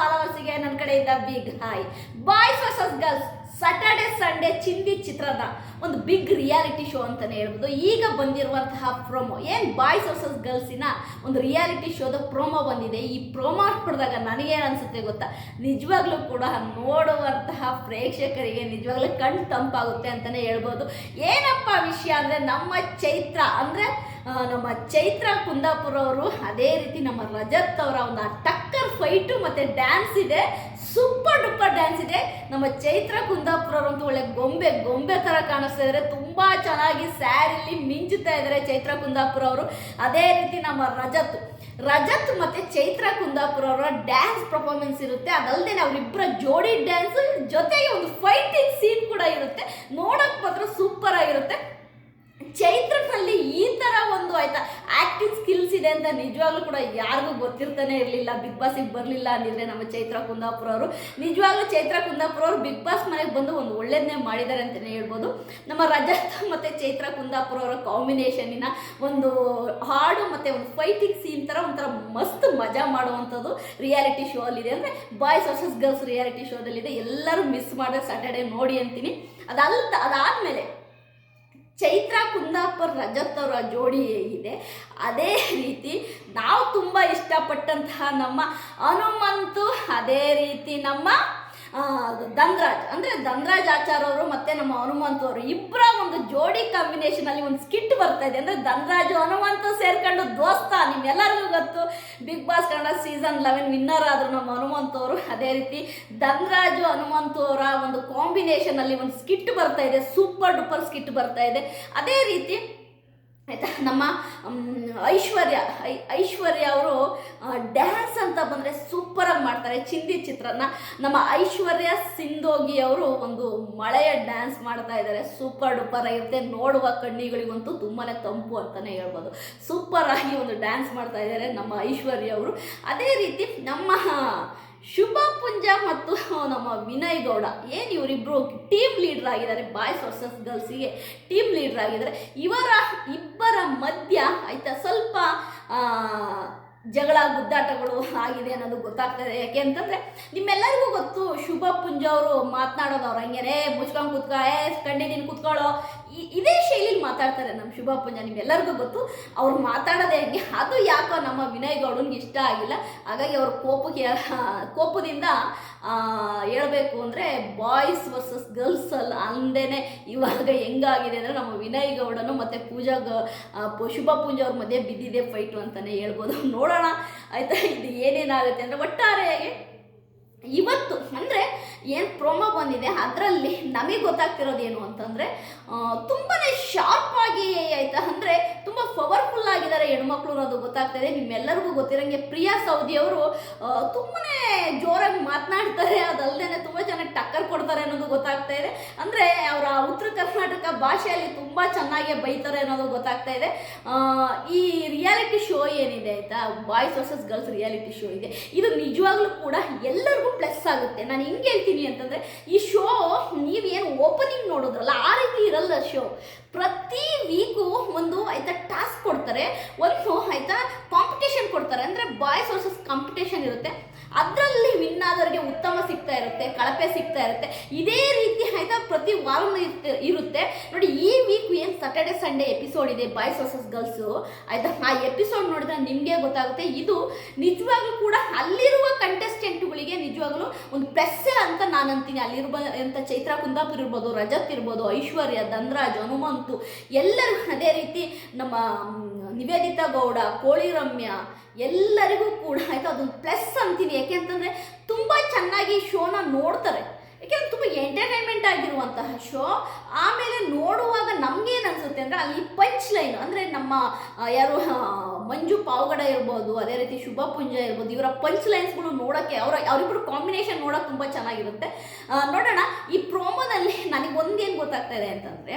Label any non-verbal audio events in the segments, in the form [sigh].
ಫಾಲೋವರ್ಸಿಗೆ ನನ್ನ ಕಡೆಯಿಂದ big hi boys versus girls Saturday Sunday ಚಿಂದಿ ಚಿತ್ರದ ಒಂದು ಬಿಗ್ ರಿಯಾಲಿಟಿ ಶೋ ಅಂತಲೇ ಹೇಳ್ಬೋದು. ಈಗ ಬಂದಿರುವಂತಹ ಪ್ರೋಮೋ ಏನು ಬಾಯ್ಸ್ ವರ್ಸಸ್ ಗರ್ಲ್ಸಿನ ಒಂದು ರಿಯಾಲಿಟಿ ಶೋದ ಪ್ರೋಮೋ ಬಂದಿದೆ. ಈ ಪ್ರೋಮೋ ನೋಡಿದಾಗ ನನಗೇನು ಅನ್ಸುತ್ತೆ ಗೊತ್ತಾ? ನಿಜವಾಗ್ಲೂ ಕೂಡ ನೋಡುವಂತಹ ಪ್ರೇಕ್ಷಕರಿಗೆ ನಿಜವಾಗ್ಲೂ ಕಣ್ಣು ತಂಪಾಗುತ್ತೆ ಅಂತಲೇ ಹೇಳ್ಬೋದು. ಏನಪ್ಪ ವಿಷಯ ಅಂದರೆ ನಮ್ಮ ಚೈತ್ರ, ಅಂದರೆ ನಮ್ಮ ಚೈತ್ರ ಕುಂದಾಪುರ ಅವರು ಅದೇ ರೀತಿ ನಮ್ಮ ರಜತ್ ಅವರ ಒಂದು ಟಕ್ಕರ್ ಫೈಟು ಮತ್ತು ಡ್ಯಾನ್ಸ್ ಇದೆ. ಸೂಪರ್ ಡೂಪರ್ ಡ್ಯಾನ್ಸ್ ಇದೆ. ನಮ್ಮ ಚೈತ್ರ ಕುಂದಾಪುರ ಅವರಂತೂ ಒಳ್ಳೆ ಗೊಂಬೆ ಗೊಂಬೆ ಥರ ಕಾಣಿಸ್ತಾ ಇದ್ದಾರೆ ತುಂಬ ಚೆನ್ನಾಗಿ ಸ್ಯಾರಿಲಿ ಮಿಂಚುತ್ತಾ ಇದ್ದಾರೆ ಚೈತ್ರ ಕುಂದಾಪುರ ಅವರು ಅದೇ ರೀತಿ ನಮ್ಮ ರಜತ್. ರಜತ್ ಮತ್ತು ಚೈತ್ರ ಕುಂದಾಪುರ ಅವರ ಡ್ಯಾನ್ಸ್ ಪರ್ಫಾರ್ಮೆನ್ಸ್ ಇರುತ್ತೆ. ಅದಲ್ಲದೆ ಅವರಿಬ್ಬರ ಜೋಡಿ ಡ್ಯಾನ್ಸ್ ಜೊತೆಗೆ ಒಂದು ಫೈಟಿಂಗ್ ಸೀನ್ ಕೂಡ ಇರುತ್ತೆ. ನೋಡೋಕೆ ಮಾತ್ರ ಸೂಪರ್ ಆಗಿರುತ್ತೆ. ಚೈತ್ರನಲ್ಲಿ ಈ ಥರ ಒಂದು ಆಯ್ತಾ ಆ್ಯಕ್ಟಿಂಗ್ ಸ್ಕಿಲ್ಸ್ ಇದೆ ಅಂತ ನಿಜವಾಗ್ಲೂ ಕೂಡ ಯಾರಿಗೂ ಗೊತ್ತಿರ್ತಾನೆ ಇರಲಿಲ್ಲ. ಬಿಗ್ ಬಾಸಿಗೆ ಬರಲಿಲ್ಲ ಅಂದಿದ್ರೆ ನಮ್ಮ ಚೈತ್ರ ಕುಂದಾಪುರ ಅವರು. ನಿಜವಾಗ್ಲೂ ಚೈತ್ರ ಕುಂದಾಪುರ ಅವರು ಬಿಗ್ ಬಾಸ್ ಮನೆಗೆ ಬಂದು ಒಂದು ಒಳ್ಳೇದನ್ನೇ ಮಾಡಿದ್ದಾರೆ ಅಂತಲೇ ಹೇಳ್ಬೋದು. ನಮ್ಮ ರಜತ್ ಮತ್ತು ಚೈತ್ರ ಕುಂದಾಪುರ ಅವರ ಕಾಂಬಿನೇಷನ್ನಿನ ಒಂದು ಹಾಡು ಮತ್ತು ಒಂದು ಫೈಟಿಂಗ್ ಸೀನ್ ಥರ ಒಂಥರ ಮಸ್ತ್ ಮಜಾ ಮಾಡುವಂಥದ್ದು ರಿಯಾಲಿಟಿ ಶೋ ಅಲ್ಲಿದೆ. ಅಂದರೆ ಬಾಯ್ಸ್ ವರ್ಸಸ್ ಗರ್ಲ್ಸ್ ರಿಯಾಲಿಟಿ ಶೋದಲ್ಲಿದೆ ಎಲ್ಲರೂ ಮಿಸ್ ಮಾಡೋ ಸ್ಯಾಟರ್ಡೆ ನೋಡಿ ಅಂತೀನಿ. ಅದಲ್ಲ ಅದಾದಮೇಲೆ ಚೈತ್ರ ಕುಂದಾಪುರ್ ರಜತ್ ಅವರ ಜೋಡಿ ಹೇಗಿದೆ ಅದೇ ರೀತಿ ನಾವು ತುಂಬ ಇಷ್ಟಪಟ್ಟಂತಹ ನಮ್ಮ ಹನುಮಂತು, ಅದೇ ರೀತಿ ನಮ್ಮ ಧನ್ರಾಜ್ ಅಂದರೆ ಧನ್ರಾಜ್ ಆಚಾರ್ ಅವರು ಮತ್ತು ನಮ್ಮ ಹನುಮಂತು ಅವರು. ಇಬ್ಬರ ಒಂದು ಜೋಡಿ ಕಾಂಬಿನೇಷನಲ್ಲಿ ಒಂದು ಸ್ಕಿಟ್ ಬರ್ತಾ ಇದೆ. ಅಂದರೆ ಧನ್ರಾಜು ಹನುಮಂತು ಸೇರ್ಕೊಂಡು ದೋಸ್ತ. ನಿಮ್ಮೆಲ್ಲರಿಗೂ ಗೊತ್ತು Bigg Boss Kannada season eleven winner ಆದರು ನಮ್ಮ ಹನುಮಂತು ಅವರು. ಅದೇ ರೀತಿ ಧನ್ರಾಜು ಹನುಮಂತು ಅವರ ಒಂದು ಕಾಂಬಿನೇಷನಲ್ಲಿ ಒಂದು ಸ್ಕಿಟ್ ಬರ್ತಾ ಇದೆ. ಸೂಪರ್ ಡೂಪರ್ ಸ್ಕಿಟ್ ಬರ್ತಾ ಇದೆ. ಅದೇ ರೀತಿ ಆಯಿತಾ? ನಮ್ಮ ಐಶ್ವರ್ಯ ಐಶ್ವರ್ಯ ಅವರು ಡ್ಯಾನ್ಸ್ ಅಂತ ಬಂದರೆ ಸೂಪರಾಗಿ ಮಾಡ್ತಾರೆ. ಚಿಂದಿ ಚಿತ್ರನ ನಮ್ಮ ಐಶ್ವರ್ಯ ಸಿಂಧೋಗಿ ಅವರು ಒಂದು ಮಳೆಯ ಡ್ಯಾನ್ಸ್ ಮಾಡ್ತಾ ಇದ್ದಾರೆ. ಸೂಪರ್ ಡೂಪರ್ ಆಗಿರುತ್ತೆ. ನೋಡುವ ಕಣ್ಣಿಗಳಿಗಂತೂ ತುಂಬಾ ತಂಪು ಅಂತಲೇ ಹೇಳ್ಬೋದು. ಸೂಪರ್ ಆಗಿ ಒಂದು ಡ್ಯಾನ್ಸ್ ಮಾಡ್ತಾ ಇದ್ದಾರೆ ನಮ್ಮ ಐಶ್ವರ್ಯ ಅವರು. ಅದೇ ರೀತಿ ನಮ್ಮ ಶುಭ ಪುಂಜ ಮತ್ತು ನಮ್ಮ ವಿನಯ್ ಗೌಡ. ಏನು ಇವರಿಬ್ಬರು ಟೀಮ್ ಲೀಡರ್ ಆಗಿದ್ದಾರೆ ಬಾಯ್ಸ್ ವರ್ಸಸ್ ಗರ್ಲ್ಸಿಗೆ ಟೀಮ್ ಲೀಡರ್ ಆಗಿದ್ದಾರೆ. ಇವರ ಇಬ್ಬರ ಮಧ್ಯ ಆಯ್ತಾ ಸ್ವಲ್ಪ ಜಗಳ, ಗುದ್ದಾಟಗಳು ಆಗಿದೆ ಅನ್ನೋದು ಗೊತ್ತಾಗ್ತದೆ. ಯಾಕೆ ಅಂತಂದರೆ ನಿಮ್ಮೆಲ್ಲರಿಗೂ ಗೊತ್ತು, ಶುಭ ಪುಂಜ ಅವರು ಮಾತನಾಡೋದು ಅವ್ರು ಹಂಗೇನೆ. ಮುಚ್ಕೊಂಡು ಕುತ್ಕೊ, ಏ ಈ ಇದೇ ಶೈಲಿಲಿ ಮಾತಾಡ್ತಾರೆ ನಮ್ಮ ಶುಭ ಪುಂಜ ನಿಮ್ಮೆಲ್ಲರಿಗೂ ಗೊತ್ತು. ಅವ್ರು ಮಾತಾಡೋದೇ ಹಂಗೆ. ಅದು ಯಾಕೋ ನಮ್ಮ ವಿನಯ್ ಗೌಡನ್ಗೆ ಇಷ್ಟ ಆಗಿಲ್ಲ. ಹಾಗಾಗಿ ಅವ್ರ ಕೋಪಕ್ಕೆ, ಕೋಪದಿಂದ ಹೇಳಬೇಕು ಅಂದರೆ ಬಾಯ್ಸ್ ವರ್ಸಸ್ ಗರ್ಲ್ಸ್ ಅಲ್ಲ. ಅಂದೇನೆ ಇವಾಗ ಹೆಂಗಾಗಿದೆ ಅಂದರೆ ನಮ್ಮ ವಿನಯ್ ಗೌಡನು ಮತ್ತು ಪೂಜಾ ಗ ಶುಭ ಪೂಜಾ ಅವ್ರ ಮಧ್ಯೆ ಬಿದ್ದಿದೆ ಫೈಟು ಅಂತಲೇ ಹೇಳ್ಬೋದು. ನೋಡೋಣ. ಆಯಿತಾ? ಇದು ಏನೇನಾಗುತ್ತೆ ಅಂದರೆ ಒಟ್ಟಾರೆಯಾಗಿ ಇವತ್ತು ಏನು ಪ್ರೋಮೋ ಬಂದಿದೆ, ಅದರಲ್ಲಿ ನಮಗೆ ಗೊತ್ತಾಗ್ತಿರೋದು ಏನು ಅಂತಂದರೆ ತುಂಬಾ ಆಗಿ ಆಯಿತಾ, ಅಂದರೆ ತುಂಬ ಪವರ್ಫುಲ್ ಆಗಿದ್ದಾರೆ ಹೆಣ್ಮಕ್ಳು ಅನ್ನೋದು ಗೊತ್ತಾಗ್ತಾ ಇದೆ. ನಿಮ್ಮೆಲ್ಲರಿಗೂ ಗೊತ್ತಿರೋಂಗೆ ಪ್ರಿಯಾ ಸೌದಿ ಅವರು ತುಂಬಾ ಜೋರಾಗಿ ಮಾತನಾಡ್ತಾರೆ ಕೊಡ್ತಾರೆ ಅನ್ನೋದು ಗೊತ್ತಾಗ್ತಾ ಇದೆ. ಅಂದರೆ ಅವರ ಉತ್ತರ ಕರ್ನಾಟಕ ಭಾಷೆಯಲ್ಲಿ ತುಂಬ ಚೆನ್ನಾಗಿ ಬೈತಾರೆ ಅನ್ನೋದು ಗೊತ್ತಾಗ್ತಾ ಇದೆ. ಈ ರಿಯಾಲಿಟಿ ಶೋ ಏನಿದೆ ಆಯಿತಾ? Boys versus girls reality show ಇದೆ. ಇದು ನಿಜವಾಗ್ಲೂ ಕೂಡ ಎಲ್ಲರಿಗೂ ಪ್ಲಸ್ ಆಗುತ್ತೆ. ನಾನು ಹಿಂಗೆ ಹೇಳ್ತೀನಿ ಅಂತಂದರೆ, ಈ ಶೋ ನೀವೇನು ಓಪನಿಂಗ್ ನೋಡೋದ್ರಲ್ಲ, ಆ ರೀತಿ ಇರಲ್ಲ ಶೋ ಪ್ರತಿ ವೀಕು ಒಂದು ಆಯ್ತಾ ಟಾಸ್ಕ್ ಕೊಡ್ತಾರೆ. ಒಂದು ಆಯ್ತಾ ಕಾಂಪಿಟೇಷನ್ ಕೊಡ್ತಾರೆ. ಅಂದರೆ ಬಾಯ್ಸ್ ವರ್ಸಸ್ ಕಾಂಪಿಟೇಷನ್ ಇರುತ್ತೆ. ಅದರಲ್ಲಿ ವಿನ್ ಆದವರಿಗೆ ಉತ್ತಮ ಸಿಗ್ತಾ ಇರುತ್ತೆ. ಕಳಪೆ ಸಿಗ್ತಾ ಇರುತ್ತೆ. ಇದೇ ರೀತಿ ಆಯ್ತಾ ಪ್ರತಿ ವಾರನೂ ಇರ್ತ- ಇರುತ್ತೆ. ನೋಡಿ, ಈ ವೀಕ್ ಏನು ಸಾಟರ್ಡೆ ಸಂಡೇ ಎಪಿಸೋಡ್ ಇದೆ ಬಾಯ್ಸ್ ವರ್ಸಸ್ ಗರ್ಲ್ಸು ಆಯ್ತಾ? ಆ ಎಪಿಸೋಡ್ ನೋಡಿದ್ರೆ ನಿಮಗೆ ಗೊತ್ತಾಗುತ್ತೆ. ಇದು ನಿಜವಾಗ್ಲೂ ಕೂಡ ಅಲ್ಲಿರುವ ಕಂಟೆಸ್ಟೆಂಟ್ಗಳಿಗೆ ನಿಜವಾಗ್ಲೂ ಒಂದು ಪ್ಲಸ್ ಅಂತ ನಾನು ಅಂತೀನಿ. ಅಲ್ಲಿರುವ ಅಂತ ಚೈತ್ರ, ಕುಂದಾಪುರ್ ಇರ್ಬೋದು, ರಜತ್ ಇರ್ಬೋದು, ಐಶ್ವರ್ಯ, ಧನ್ರಾಜ್, ಹನುಮಂತು, ಎಲ್ಲರೂ ಅದೇ ರೀತಿ ನಮ್ಮ ನಿವೇದಿತಾ ಗೌಡ ಕೋಳಿ ರಮ್ಯ ಎಲ್ಲರಿಗೂ ಕೂಡ ಆಯ್ತಾ ಅದೊಂದು ಪ್ಲಸ್ ಅಂತೀನಿ. ಯಾಕೆ ಅಂತಂದರೆ ತುಂಬ ಚೆನ್ನಾಗಿ ಶೋನ ನೋಡ್ತಾರೆ. ಯಾಕೆಂದ್ರೆ ತುಂಬ ಎಂಟರ್ಟೈನ್ಮೆಂಟ್ ಆಗಿರುವಂತಹ ಶೋ. ಆಮೇಲೆ ನೋಡುವಾಗ ನಮಗೇನು ಅನಿಸುತ್ತೆ ಅಂದರೆ ಅಲ್ಲಿ ಪಂಚ್ ಲೈನ್ ಅಂದರೆ ನಮ್ಮ ಯಾರು ಮಂಜು ಪಾವಗಡ ಇರ್ಬೋದು, ಅದೇ ರೀತಿ ಶುಭ ಪುಂಜ ಇರ್ಬೋದು, ಇವರ ಪಂಚ್ ಲೈನ್ಸ್ಗಳು ನೋಡೋಕ್ಕೆ ಅವರ ಅವರಿಬ್ಬರು ಕಾಂಬಿನೇಷನ್ ನೋಡೋಕೆ ತುಂಬ ಚೆನ್ನಾಗಿರುತ್ತೆ. ನೋಡೋಣ, ಈ ಪ್ರೋಮೋದಲ್ಲಿ ನನಗೆ ಒಂದೇನು ಗೊತ್ತಾಗ್ತಾ ಇದೆ ಅಂತಂದರೆ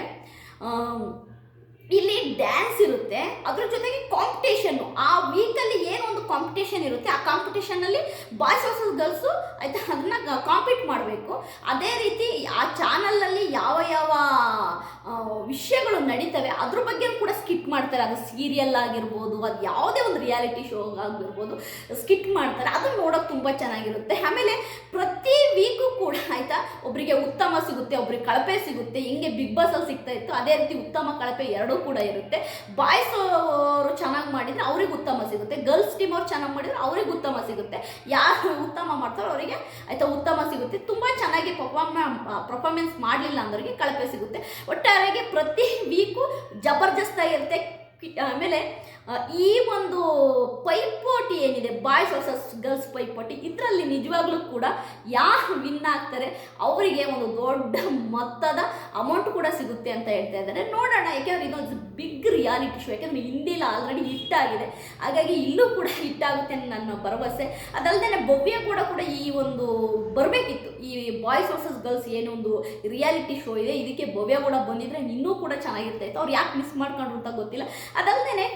ಇಲ್ಲಿ ಡ್ಯಾನ್ಸ್ ಇರುತ್ತೆ. ಅದ್ರ ಜೊತೆಗೆ ಕಾಂಪಿಟೇಷನ್ನು ಆ ವೀಕಲ್ಲಿ ಏನೊಂದು ಕಾಂಪಿಟೇಷನ್ ಕಾಂಪಿಟೇಷನ್ ಇರುತ್ತೆ, ಆ ಕಾಂಪಿಟೇಷನಲ್ಲಿ ಬಾಯ್ಸ್ ವರ್ಸಸ್ ಗರ್ಲ್ಸು ಆಯಿತಾ? ಅದನ್ನ ಕಾಂಪೀಟ್ ಮಾಡಬೇಕು. ಅದೇ ರೀತಿ ಆ ಚಾನಲಲ್ಲಿ ಯಾವ ಯಾವ ವಿಷಯಗಳು ನಡೀತವೆ. ಅದ್ರ ಬಗ್ಗೆ ಕೂಡ ಸ್ಕಿಟ್ ಮಾಡ್ತಾರೆ. ಅದು ಸೀರಿಯಲ್ ಆಗಿರ್ಬೋದು, ಅದು ಯಾವುದೇ ಒಂದು ರಿಯಾಲಿಟಿ ಶೋ ಆಗಿರ್ಬೋದು ಸ್ಕಿಟ್ ಮಾಡ್ತಾರೆ. ಅದು ನೋಡೋಕೆ ತುಂಬ ಚೆನ್ನಾಗಿರುತ್ತೆ. ಆಮೇಲೆ ಪ್ರತಿ ವೀಕು ಕೂಡ ಆಯಿತಾ ಒಬ್ಬರಿಗೆ ಉತ್ತಮ ಸಿಗುತ್ತೆ, ಒಬ್ರಿಗೆ ಕಳಪೆ ಸಿಗುತ್ತೆ, ಹಿಂಗೆ ಬಿಗ್ ಬಾಸಲ್ಲಿ ಸಿಗ್ತಾ ಇತ್ತು, ಅದೇ ರೀತಿ ಉತ್ತಮ ಕಳಪೆ ಎರಡೂ ಕೂಡ ಇರುತ್ತೆ. ಬಾಯ್ಸ್ ಅವರು ಚೆನ್ನಾಗಿ ಮಾಡಿದರೆ ಅವ್ರಿಗೆ ಉತ್ತಮ ಸಿಗುತ್ತೆ. ಗರ್ಲ್ಸ್ ಟೀಮ್ ಅವ್ರು ಚೆನ್ನಾಗಿ ಮಾಡಿದರೆ ಅವ್ರಿಗೆ ಉತ್ತಮ ಸಿಗುತ್ತೆ. ಯಾರು ಉತ್ತಮ ಮಾಡ್ತಾರೋ ಅವರಿಗೆ ಆಯಿತಾ ಉತ್ತಮ ಸಿಗುತ್ತೆ. ತುಂಬ ಚೆನ್ನಾಗಿ ಪರ್ಫಾರ್ಮ ಪರ್ಫಾರ್ಮೆನ್ಸ್ ಮಾಡಲಿಲ್ಲ ಅಂದವರಿಗೆ ಕಳಪೆ ಸಿಗುತ್ತೆ. ಒಟ್ಟಾರೆಯಾಗಿ ಪ್ರತಿ ವೀಕು ಜಬರ್ದಸ್ತಾಗಿರುತ್ತೆ. ಆಗಿರುತ್ತೆ ಆಮೇಲೆ ಈ ಒಂದು ಪೈಪೋಟಿ ಏನಿದೆ ಬಾಯ್ಸ್ ವರ್ಸಸ್ ಗರ್ಲ್ಸ್ ಪೈಪೋಟಿ ಇದರಲ್ಲಿ ನಿಜವಾಗ್ಲೂ ಕೂಡ ಯಾರು ವಿನ್ ಆಗ್ತಾರೆ, ಅವರಿಗೆ ಒಂದು ದೊಡ್ಡ ಮೊತ್ತದ ಅಮೌಂಟ್ ಕೂಡ ಸಿಗುತ್ತೆ ಅಂತ ಹೇಳ್ತಾ ಇದ್ದಾರೆ. ನೋಡೋಣ ಯಾಕೆಂದ್ರೆ ಇದೊಂದು ಬಿಗ್ ರಿಯಾಲಿಟಿ ಶೋ ಯಾಕೆಂದ್ರೆ ಹಿಂದಿಲ್ಲ ಆಲ್ರೆಡಿ ಹಿಟ್ ಆಗಿದೆ. ಹಾಗಾಗಿ ಇಲ್ಲೂ ಕೂಡ ಹಿಟ್ ಆಗುತ್ತೆ ನನ್ನ ಭರವಸೆ. ಅದಲ್ಲದೆ ಭವ್ಯ ಕೂಡ ಕೂಡ ಈ ಒಂದು ಬರಬೇಕಿತ್ತು. ಈ ಬಾಯ್ಸ್ ವರ್ಸಸ್ ಗರ್ಲ್ಸ್ ಏನೊಂದು ರಿಯಾಲಿಟಿ ಶೋ ಇದೆ. ಇದಕ್ಕೆ ಭವ್ಯ ಕೂಡ ಬಂದಿದ್ರೆ ಇನ್ನೂ ಕೂಡ ಚೆನ್ನಾಗಿರ್ತಾ ಇತ್ತು. ಅವ್ರು ಯಾಕೆ ಮಿಸ್ ಮಾಡ್ಕೊಂಡ್ರು ಅಂತ ಗೊತ್ತಿಲ್ಲ. ಅದಲ್ಲದೆ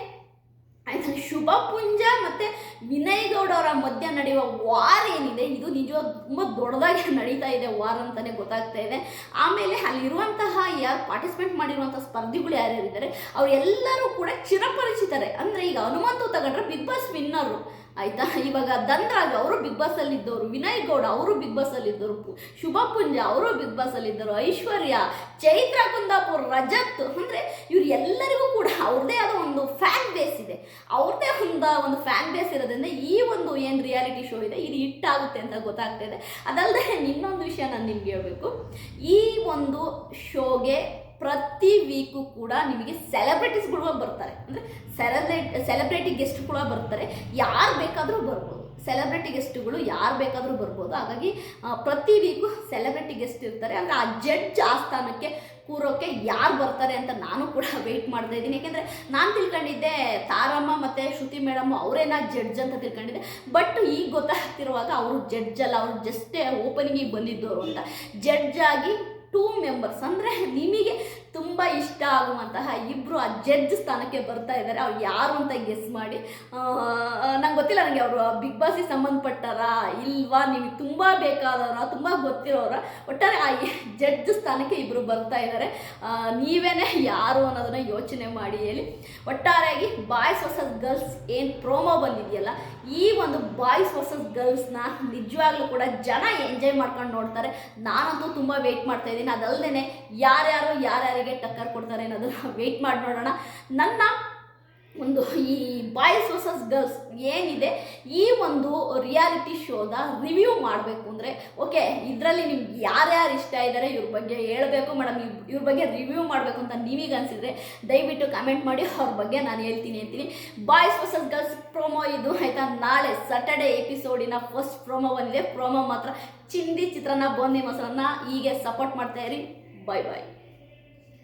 ಆಯ್ತಾ, ಶುಭ ಪುಂಜ ಮತ್ತು ವಿನಯ್ ಗೌಡ ಅವರ ಮಧ್ಯ ನಡೆಯುವ ವಾರ್ ಏನಿದೆ, ಇದು ನಿಜವಾಗ ತುಂಬ ದೊಡ್ಡದಾಗಿ [laughs] ನಡೀತಾ ಇದೆ ವಾರ್ ಅಂತಲೇ ಗೊತ್ತಾಗ್ತಾ ಇದೆ. ಆಮೇಲೆ ಅಲ್ಲಿರುವಂತಹ ಯಾರು ಪಾರ್ಟಿಸಿಪೇಟ್ ಮಾಡಿರುವಂಥ ಸ್ಪರ್ಧಿಗಳು ಯಾರ್ಯಾರಿದ್ದಾರೆ ಅವರೆಲ್ಲರೂ ಕೂಡ ಚಿರಪರಿಚಿತರೆ. ಅಂದರೆ ಈಗ ಹನುಮಂತು ತಗೊಂಡ್ರೆ ಬಿಗ್ ಬಾಸ್ ವಿನ್ನರು ಆಯ್ತಾ? [laughs] ಇವಾಗ ಧನ್ರಾಜ್ ಅವರು ಬಿಗ್ ಬಾಸಲ್ಲಿ ಇದ್ದವರು ವಿನಯ್ ಗೌಡ ಅವರು ಬಿಗ್ ಬಾಸ್ ಇದ್ದವರು ಪು- ಶುಭ ಪುಂಜ ಅವರು ಬಿಗ್ ಬಾಸಲ್ಲಿ ಇದ್ದರು ಐಶ್ವರ್ಯ, ಚೈತ್ರ ಕುಂದಾಪುರ್, ರಜತ್ ಅಂದರೆ ಇವ್ರು ಎಲ್ಲರಿಗೂ ಕೂಡ ಅವ್ರದ್ದೇ ಆದ ಒಂದು ಫ್ಯಾನ್ ಬೇಸ್ ಇದೆ. ಅವ್ರದ್ದೇ ಒಂದು ಒಂದು ಫ್ಯಾನ್ ಬೇಸ್ ಇರೋದ್ರಿಂದ ಈ ಒಂದು ಏನು ರಿಯಾಲಿಟಿ ಶೋ ಇದೆ, ಇದು ಹಿಟ್ ಆಗುತ್ತೆ ಅಂತ ಗೊತ್ತಾಗ್ತಾ ಇದೆ. ಅದಲ್ಲದೆ ಇನ್ನೊಂದು ವಿಷಯ ನಾನು ನಿಮ್ಗೆ ಹೇಳಬೇಕು. ಈ ಒಂದು ಶೋಗೆ ಪ್ರತಿ ವೀಕು ಕೂಡ ನಿಮಗೆ ಸೆಲೆಬ್ರಿಟೀಸ್ಗಳು ಬರ್ತಾರೆ. ಅಂದರೆ ಸೆಲೆಬ್ರೇಟ್ ಸೆಲೆಬ್ರಿಟಿ ಗೆಸ್ಟ್ ಕೂಡ ಬರ್ತಾರೆ. ಯಾರು ಬೇಕಾದರೂ ಬರ್ಬೋದು. ಸೆಲೆಬ್ರಿಟಿ ಗೆಸ್ಟ್ಗಳು ಯಾರು ಬೇಕಾದರೂ ಬರ್ಬೋದು. ಹಾಗಾಗಿ ಪ್ರತಿ ವೀಕು ಸೆಲೆಬ್ರಿಟಿ ಗೆಸ್ಟ್ ಇರ್ತಾರೆ. ಅಂದರೆ ಆ ಜಡ್ಜ್ ಸ್ಥಾನಕ್ಕೆ ಕೂರೋಕ್ಕೆ ಯಾರು ಬರ್ತಾರೆ ಅಂತ ನಾನು ಕೂಡ [laughs] ವೆಯ್ಟ್ ಮಾಡ್ತಾ ಇದ್ದೀನಿ. ಯಾಕೆಂದರೆ ನಾನು ತಿಳ್ಕೊಂಡಿದ್ದೆ ತಾರಮ್ಮ ಮತ್ತು ಶ್ರುತಿ ಮೇಡಮ್ ಅವರೇನ ಜಡ್ಜ್ ಅಂತ ತಿಳ್ಕೊಂಡಿದ್ದೆ. ಬಟ್ ಈಗ ಗೊತ್ತಾಗ್ತಿರುವಾಗ ಅವರು ಜಡ್ಜ್ ಅಲ್ಲ. ಅವರು ಜಸ್ಟೇ ಓಪನಿಂಗಿಗೆ ಬಂದಿದ್ದವರು ಅಂತ. ಜಡ್ಜ್ ಆಗಿ ಟೂ ಮೆಂಬರ್ಸ್ ಅಂದರೆ ನಿಮಗೆ ತುಂಬ ಇಷ್ಟ ಆಗುವಂತಹ ಇಬ್ಬರು ಆ ಜಡ್ಜ್ ಸ್ಥಾನಕ್ಕೆ ಬರ್ತಾ ಇದ್ದಾರೆ. ಅವ್ರು ಯಾರು ಅಂತ ಗೆಸ್ ಮಾಡಿ. ನಂಗೆ ಗೊತ್ತಿಲ್ಲ ನನಗೆ ಅವರು ಬಿಗ್ ಬಾಸಿಗೆ ಸಂಬಂಧಪಟ್ಟಾರ ಇಲ್ವಾ? ನಿಮಗೆ ತುಂಬ ಬೇಕಾದವರ, ತುಂಬ ಗೊತ್ತಿರೋರ. ಒಟ್ಟಾರೆ ಆ ಜಡ್ಜ್ ಸ್ಥಾನಕ್ಕೆ ಇಬ್ಬರು ಬರ್ತಾ ಇದ್ದಾರೆ. ನೀವೇನೆ ಯಾರು ಅನ್ನೋದನ್ನ ಯೋಚನೆ ಮಾಡಿ ಹೇಳಿ. ಒಟ್ಟಾರೆಯಾಗಿ ಬಾಯ್ಸ್ ವರ್ಸಸ್ ಗರ್ಲ್ಸ್ ಏನು ಪ್ರೋಮೋ ಬಂದಿದೆಯಲ್ಲ, ಈ ಒಂದು ಬಾಯ್ಸ್ ವರ್ಸಸ್ ಗರ್ಲ್ಸ್ನ ನಿಜವಾಗ್ಲೂ ಕೂಡ ಜನ ಎಂಜಾಯ್ ಮಾಡ್ಕೊಂಡು ನೋಡ್ತಾರೆ. ನಾನಂತೂ ತುಂಬ ವೆಯ್ಟ್ ಮಾಡ್ತಾ ಇದ್ದೀನಿ. ಅದಲ್ಲದೆ ಯಾರ್ಯಾರು, ಯಾರ್ಯಾರಿಗೆ ಟಕ್ಕರ್ ಕೊಡ್ತಾರೆ ಅನ್ನೋದನ್ನ [laughs] ವೆಯ್ಟ್ ಮಾಡಿ ನೋಡೋಣ. ನನ್ನ ಒಂದು ಈ ಬಾಯ್ಸ್ ವರ್ಸಸ್ ಗರ್ಲ್ಸ್ ಏನಿದೆ, ಈ ಒಂದು ರಿಯಾಲಿಟಿ ಶೋದ ರಿವ್ಯೂ ಮಾಡಬೇಕು ಅಂದರೆ ಓಕೆ ಇದರಲ್ಲಿ ನಿಮ್ಗೆ ಯಾರ್ಯಾರು ಇಷ್ಟ ಇದ್ದಾರೆ ಇವ್ರ ಬಗ್ಗೆ ಹೇಳಬೇಕು ಮೇಡಮ್ ಇವ್ರ ಬಗ್ಗೆ ರಿವ್ಯೂ ಮಾಡಬೇಕು ಅಂತ ನೀವೀಗ ಅನಿಸಿದ್ರೆ ದಯವಿಟ್ಟು ಕಮೆಂಟ್ ಮಾಡಿ, ಅವ್ರ ಬಗ್ಗೆ ನಾನು ಹೇಳ್ತೀನಿ ಅಂತೀನಿ. ಬಾಯ್ಸ್ ವರ್ಸಸ್ ಗರ್ಲ್ಸ್ ಪ್ರೋಮೋ ಇದು, ಆಯಿತಾ? ನಾಳೆ ಸ್ಯಾಟರ್ಡೆ ಎಪಿಸೋಡಿನ ಫಸ್ಟ್ ಪ್ರೋಮೋ ಬಂದಿದೆ. ಪ್ರೋಮೋ ಮಾತ್ರ ಚಿಂದಿ ಚಿತ್ರಾನ್ನ ಬೋಂದಿ ಮೊಸರನ್ನ ಹೀಗೆ ಸಪೋರ್ಟ್ ಮಾಡ್ತಾ ಇರಿ. ಬಾಯ್ ಬಾಯ್